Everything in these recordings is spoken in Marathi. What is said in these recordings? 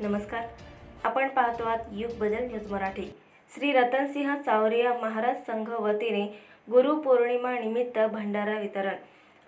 नमस्कार. आपण पाहतो आहात युग बदल न्यूज मराठी. श्री रतनसिंह चावरिया महाराज संघ वतीने गुरुपौर्णिमा निमित्त भंडारा वितरण.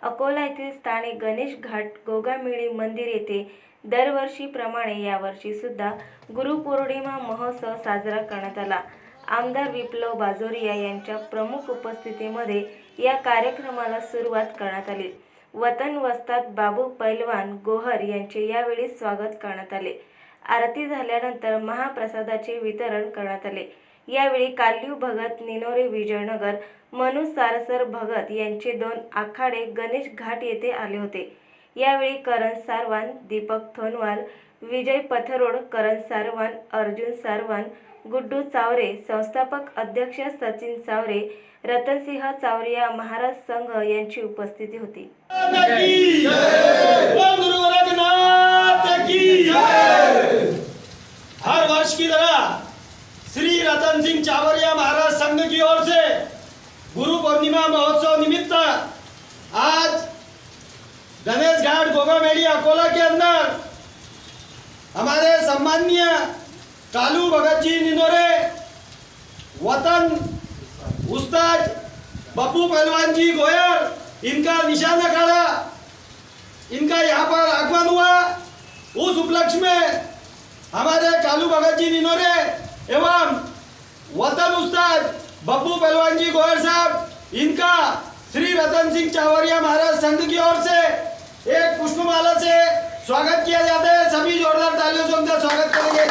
अकोला येथील स्थानिक गणेश घाट गोगामिळी मंदिर येथे दरवर्षीप्रमाणे यावर्षी सुद्धा गुरुपौर्णिमा महोत्सव साजरा करण्यात आला. आमदार विप्लव बाजोरिया यांच्या प्रमुख उपस्थितीमध्ये या कार्यक्रमाला सुरुवात करण्यात आली. वतन वस्तात बाबू पैलवान गोहर यांचे यावेळी स्वागत करण्यात आले. आरती झाल्यानंतर महाप्रसादाचे वितरण करण्यात आले. यावेळी काल्यू भगत निनोरे विजयनगर मनु सारसर भगत यांचे दोन आखाडे गणेश घाट येथे आले होते. यावेळी करण सारवान दीपक थोनवाल विजय पथरोड करण सारवान अर्जुन सारवान गुड्डू चावरे संस्थापक अध्यक्ष सचिन चावरे रतनसिंह चावरिया महाराज संघ यांची उपस्थिती होती की बोल गुरु गोरखनाथ की हर वर्ष की तरह श्री रतन सिंह चावरिया महाराज संघ की ओर से गुरु पूर्णिमा महोत्सव निमित्त आज गणेश घाट गोगामेड़ी अकोला के अंदर हमारे सम्माननीय कालू भगत जी निनोरे वतन उस्ताद बप्पू पहलवान जी गोयर इनका निशान अखाड़ा इनका यहाँ पर आगमन हुआ। उस उपलक्ष्य में हमारे कालू भगत जी निनोरे एवं वतन उस्ताद बप्पू पहलवान जी गोयर साहब इनका श्री रतन सिंह चावरिया महाराज संघ की ओर से एक पुष्पमाला से स्वागत किया जाता है। सभी जोरदार तालियों से उनका स्वागत करेंगे।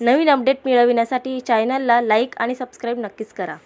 नवीन अपडेट मिळविण्यासाठी चॅनलला लाईक आणि सबस्क्राईब नक्कीच करा.